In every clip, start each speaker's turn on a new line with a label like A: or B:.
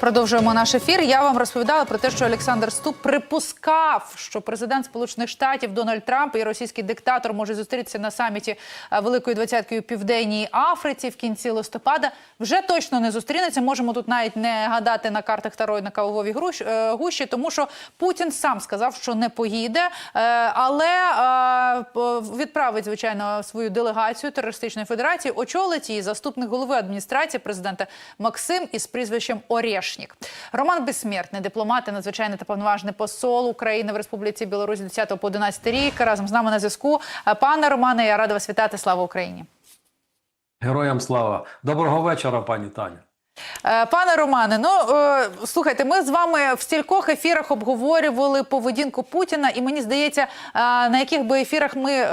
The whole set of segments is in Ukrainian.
A: Продовжуємо наш ефір. Я вам розповідала про те, що Олександр Ступ припускав, що президент Сполучених Штатів Дональд Трамп і російський диктатор можуть зустрітися на саміті е, Великої двадцятки у південній Африці в кінці листопада. Вже точно не зустрінеться. Можемо тут навіть не гадати на картах Таро на кавовій е, гущі, тому що Путін сам сказав, що не поїде, е, але відправить звичайно свою делегацію терористичної федерації. Очолить її заступник голови адміністрації президента Максим із прізвищем Орешнік. Роман Безсмертний, дипломат і надзвичайний та повноважний посол України в Республіці Білорусь 10 по 11 рік. Разом з нами на зв'язку. Пане Романе, я рада вас вітати. Слава Україні.
B: Героям слава. Доброго вечора, пані Таня.
A: Е, Пане Романе, ну е, слухайте, ми з вами в стількох ефірах обговорювали поведінку Путіна, і мені здається, е, на яких би ефірах ми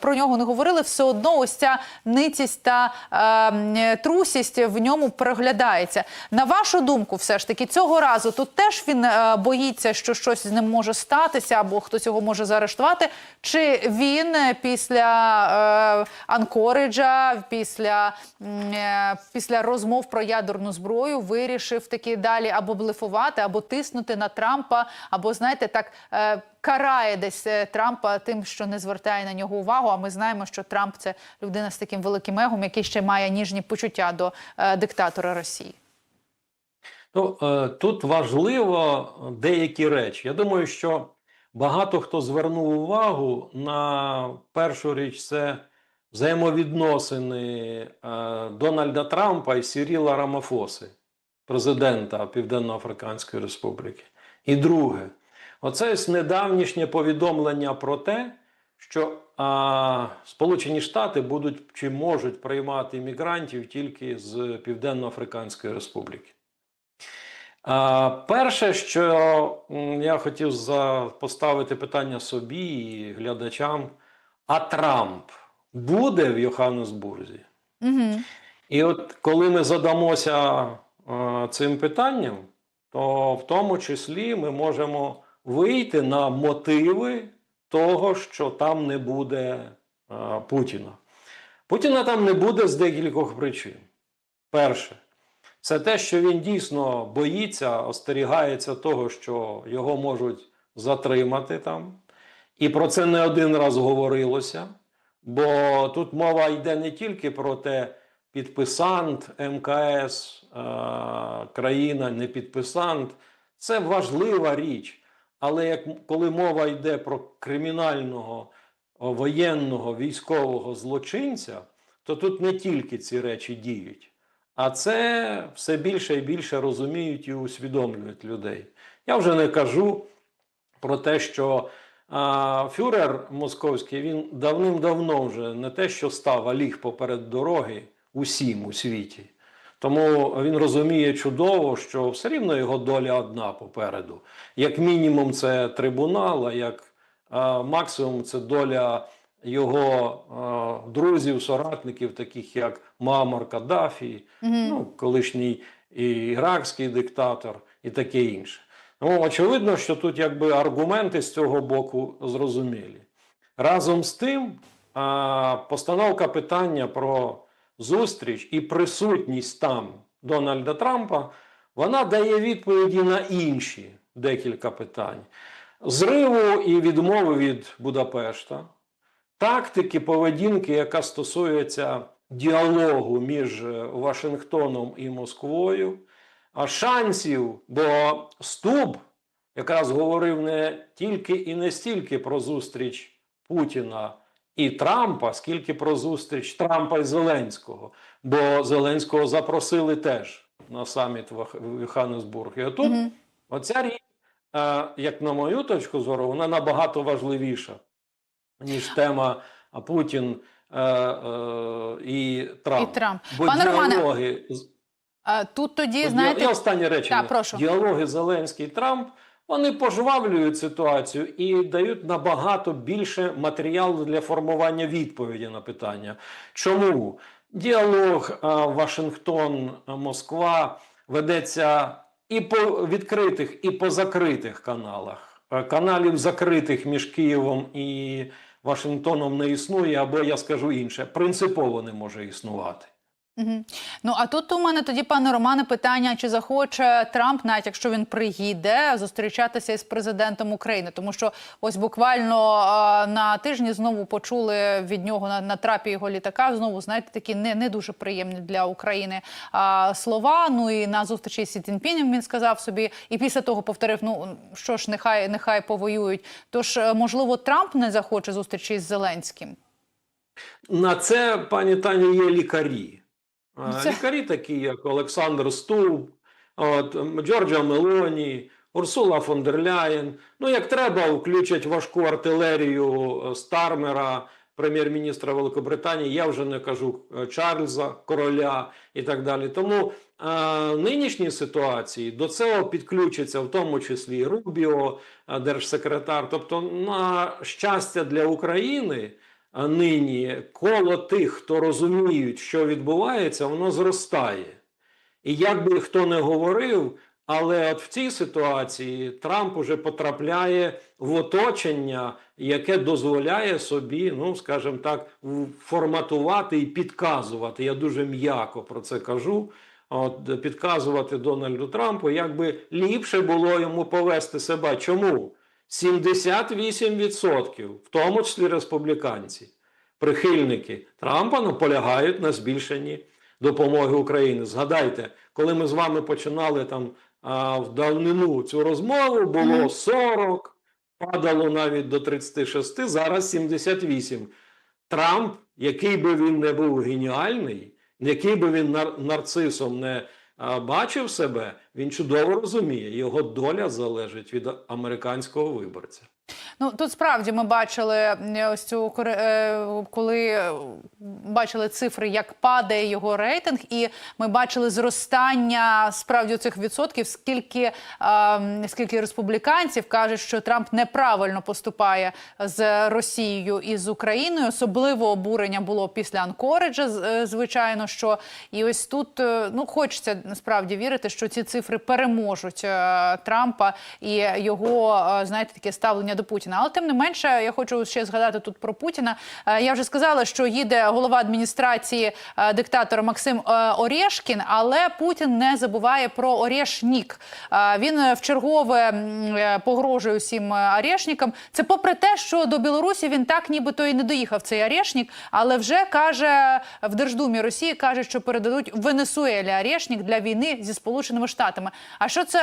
A: про нього не говорили, все одно ось ця ницість та трусість в ньому проглядається. На вашу думку, все ж таки, цього разу тут теж він боїться, що щось з ним може статися, або хтось його може заарештувати. Чи він після Анкориджа, після, після розмов про ядерну зброю вирішив таки далі або блефувати, або тиснути на Трампа, або знаєте, так е, карає десь е, Трампа тим, що не звертає на нього увагу. А ми знаємо, що Трамп це людина з таким великим егом, який ще має ніжні почуття до е, диктатора Росії.
B: Ну, тут важливо деякі речі. Я думаю, що багато хто звернув увагу на першу річ це взаємовідносини е, Дональда Трампа і Сіріла Рамафоси, президента Південно-Африканської Республіки. І друге, оце недавнішнє повідомлення про те, що а, Сполучені Штати будуть чи можуть приймати мігрантів тільки з Південно-Африканської Республіки. А, перше, що я хотів за, поставити питання собі і глядачам: а Трамп буде в Йоханнесбурзі?
A: Угу.
B: І от коли ми задамося е, цим питанням, то в тому числі ми можемо вийти на мотиви того, що там не буде е, Путіна. Путіна там не буде з декількох причин. Перше, це те, що він дійсно боїться, остерігається того, що його можуть затримати там. І про це не один раз говорилося. Бо тут мова йде не тільки про те, підписант МКС, країна, не підписант. Це важлива річ. Але як коли мова йде про кримінального воєнного військового злочинця, то тут не тільки ці речі діють, а це все більше і більше розуміють і усвідомлюють людей. Я вже не кажу про те, що а, фюрер московський він давним-давно вже не те, що став, а ліг поперед дороги усім у світі. Тому він розуміє чудово, що все рівно його доля одна попереду. Як мінімум, це трибунал, а як а, максимум це доля його а, друзів, соратників, таких як Мамар Каддафі, ну, колишній і іракський диктатор і таке інше. Ну, очевидно, що тут якби аргументи з цього боку зрозумілі. Разом з тим, постановка питання про зустріч і присутність там Дональда Трампа, вона дає відповіді на інші декілька питань: зриву і відмови від Будапешта, тактики поведінки, яка стосується діалогу між е, Вашингтоном і Москвою, шансів, бо Стуб якраз говорив не тільки і не стільки про зустріч Путіна і Трампа, скільки про зустріч Трампа і Зеленського. Бо Зеленського запросили теж на саміт в Йоханнесбург. І отут
A: Мгм.
B: оця річ, е, як на мою точку зору, вона набагато важливіша, ніж тема Путін е, е, і Трамп.
A: І Трамп.
B: Бо
A: Пане
B: діалоги з-
A: Е, Тут тоді,
B: От
A: знаєте,
B: я останнє речення.
A: Так, прошу.
B: Діалоги Зеленський Трамп вони пожвавлюють ситуацію і дають набагато більше матеріалу для формування відповіді на питання. Чому діалог е, Вашингтон-Москва ведеться і по відкритих, і по закритих каналах? Е, Каналів закритих між Києвом і Вашингтоном не існує, або я скажу інше, принципово не може існувати.
A: Ну а тут у мене тоді, пане Романе, питання: чи захоче Трамп, навіть якщо він приїде, зустрічатися із президентом України? Тому що ось буквально а, на тижні знову почули від нього на, на трапі його літака. Знову знаєте, такі не, не дуже приємні для України а, слова. Ну і на зустрічі з Сі Цзіньпінем він сказав собі, і після того повторив: ну що ж, нехай нехай повоюють. Тож, е, можливо, Трамп не захоче зустрічі з Зеленським.
B: На це, пані Таню, є лікарі.
A: Це-
B: Лікарі такі, як Олександр Стовп, от, Джорджа Мелоні, Урсула фон дер Ляєн. Ну, як треба, включать важку артилерію е, Стармера, прем'єр-міністра Великобританії. Я вже не кажу е, Чарльза, короля і так далі. Тому е, нинішній ситуації до цього підключиться в тому числі Рубіо, е, держсекретар. Тобто, на щастя для України. Нині коло тих, хто розуміють, що відбувається, воно зростає. І як би хто не говорив, але от в цій ситуації Трамп уже потрапляє в оточення, яке дозволяє собі, ну скажімо так, форматувати і підказувати. Я дуже м'яко про це кажу. От підказувати Дональду Трампу, як би ліпше було йому повести себе. Чому? 78%, в тому числі республіканці, прихильники Трампа наполягають на збільшенні допомоги Україні. Згадайте, коли ми з вами починали там а, в давнину цю розмову, було
A: Мгм.
B: 40, падало навіть до 36, зараз 78. Трамп, який би він не був геніальний, який би він нар- нарцисом не бачив себе, він чудово розуміє, його доля залежить від американського виборця.
A: Ну тут справді ми бачили ось цю е, коли е, бачили цифри, як падає його рейтинг, і ми бачили зростання справді цих відсотків. Скільки скільки республіканців кажуть, що Трамп неправильно поступає з Росією і з Україною. Особливо обурення було після Анкориджа, е, звичайно, що і ось тут ну хочеться насправді вірити, що ці цифри переможуть Трампа і його знаєте таке ставлення до Путіна. Але тим не менше, я хочу ще згадати тут про Путіна. Е, Я вже сказала, що їде голова адміністрації е, диктатора Максим е, Орєшкін, але Путін не забуває про Орєшнік. Він е, вчергове м, е, погрожує усім Орєшнікам. Це попри те, що до Білорусі він так нібито і не доїхав цей Орєшнік, але вже каже в Держдумі Росії, каже, що передадуть Венесуелі Орєшнік для війни зі Сполученими Штатами. А що це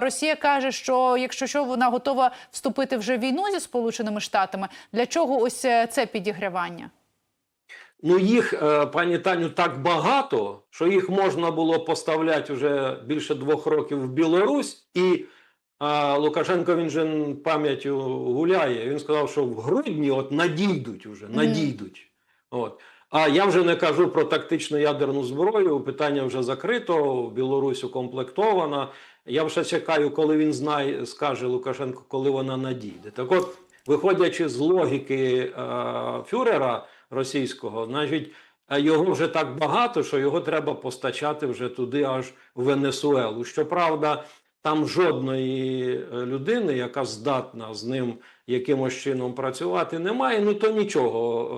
A: Росія каже, що якщо що вона готова вступити вже в війну зі Сполученими Штатами, для чого ось е, це підігрівання?
B: Ну, їх, е, пані Таню, так багато, що їх можна було поставляти вже більше двох років в Білорусь. І а, Лукашенко він же пам'яттю гуляє. Він сказав, що в грудні от надійдуть уже, надійдуть. От. А я вже не кажу про тактичну ядерну зброю. Питання вже закрито, Білорусь укомплектована. Я вже чекаю, коли він знає, скаже Лукашенко, коли вона надійде. Так от, виходячи з логіки е, фюрера російського, значить, е, його вже так багато, що його треба постачати вже туди, аж в Венесуелу. Щоправда, там жодної е, людини, яка здатна з ним якимось чином працювати, немає. Ну то нічого.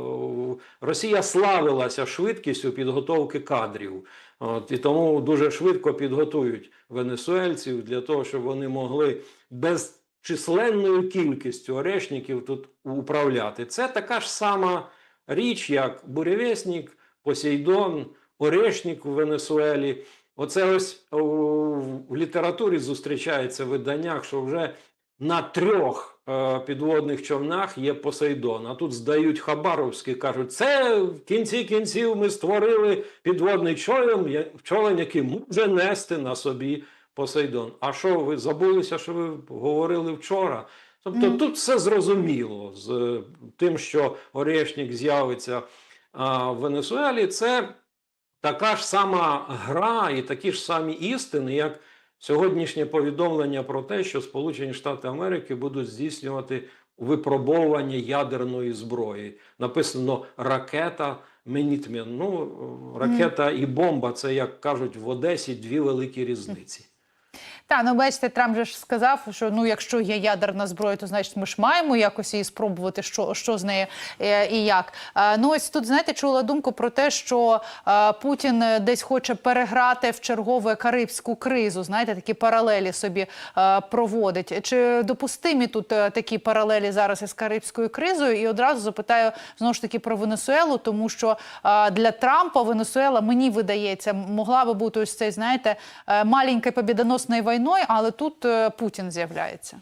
B: Росія славилася швидкістю підготовки кадрів. От, і тому дуже швидко підготують венесуельців для того, щоб вони могли без численною кількістю орешників тут управляти. Це така ж сама річ, як буревісник, Посейдон, Орешник в Венесуелі. Оце ось в літературі зустрічається в виданнях, що вже на трьох підводних човнах є Посейдон. А тут здають Хабаровські, кажуть, це в кінці кінців ми створили підводний човен, човен, який може нести на собі Посейдон. А що ви забулися, що ви говорили вчора? Тобто
A: Мгм.
B: тут все зрозуміло з е, тим, що Орешник з'явиться в Венесуелі, це така ж сама гра і такі ж самі істини, як сьогоднішнє повідомлення про те, що Сполучені Штати Америки будуть здійснювати випробовування ядерної зброї. Написано ракета Менітмен. Ну, ракета і бомба це, як кажуть в Одесі, дві великі різниці.
A: Та ну бачите, Трамп же ж сказав, що ну якщо є ядерна зброя, то значить ми ж маємо якось її спробувати, що, що з нею е, і як. Е, ну ось тут знаєте, чула думку про те, що е, Путін десь хоче переграти в чергове карибську кризу. Знаєте, такі паралелі собі проводить. Чи допустимі тут такі паралелі зараз із карибською кризою? І одразу запитаю знову ж таки про Венесуелу, тому що для Трампа Венесуела мені видається могла би бути ось цей, знаєте, маленькою побідоносною війною, але тут е, Путін з'являється.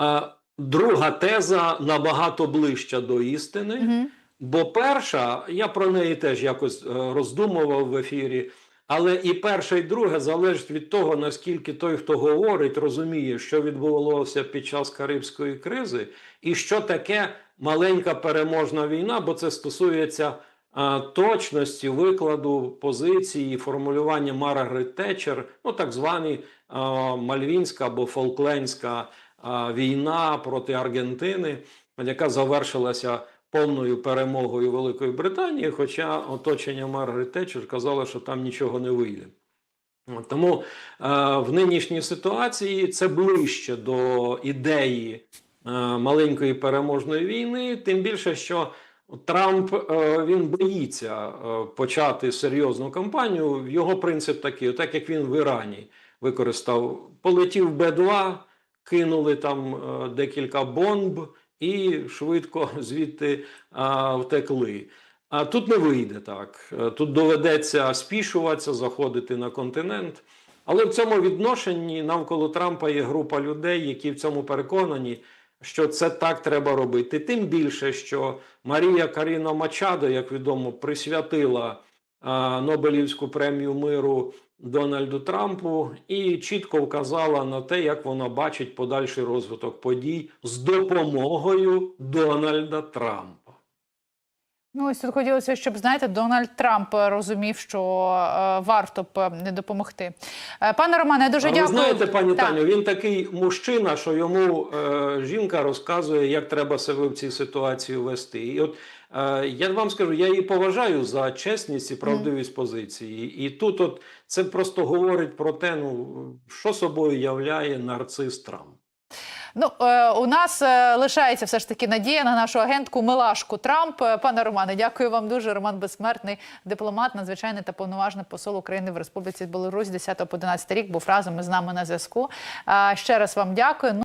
B: Е, Друга теза набагато ближча до істини. Бо перша, я про неї теж якось е, роздумував в ефірі. Але і перше, і друге залежить від того, наскільки той, хто говорить, розуміє, що відбувалося під час Карибської кризи, і що таке маленька переможна війна, бо це стосується точності викладу позиції, формулювання Маргарет Тетчер, ну так звані Мальвінська або Фолклендська війна проти Аргентини, яка завершилася повною перемогою Великої Британії, хоча оточення Маргарет Тетчер казало, що там нічого не вийде. Тому е, в нинішній ситуації це ближче до ідеї е, маленької переможної війни, тим більше, що Трамп е, він боїться е, почати серйозну кампанію. Його принцип такий, так як він в Ірані використав, полетів Б-2, кинули там е, декілька бомб і швидко звідти втекли. А тут не вийде так. Тут доведеться спішуватися, заходити на континент. Але в цьому відношенні навколо Трампа є група людей, які в цьому переконані, що це так треба робити. Тим більше, що Марія Каріно Мачадо, як відомо, присвятила Нобелівську премію миру Дональду Трампу і чітко вказала на те, як вона бачить подальший розвиток подій з допомогою Дональда Трампа.
A: Ну, ось тут хотілося, щоб знаєте, Дональд Трамп розумів, що е, варто б е, не допомогти. Е, пане Романе, я дуже
B: а
A: дякую.
B: ви знаєте, пані
A: Так.
B: Таню, він такий мужчина, що йому е, жінка розказує, як треба себе в цій ситуації вести. І от е, я вам скажу, я її поважаю за чесність і правдивість позиції. І тут, от це просто говорить про те, ну що собою являє нарцис Трамп.
A: Ну, е, у нас е, лишається все ж таки надія на нашу агентку Милашку Трамп. Е, Пане Романе, дякую вам дуже. Роман Безсмертний, дипломат, надзвичайний та повноважний посол України в Республіці Білорусь 10 по 11 рік був разом із нами на зв'язку. Ще раз вам дякую.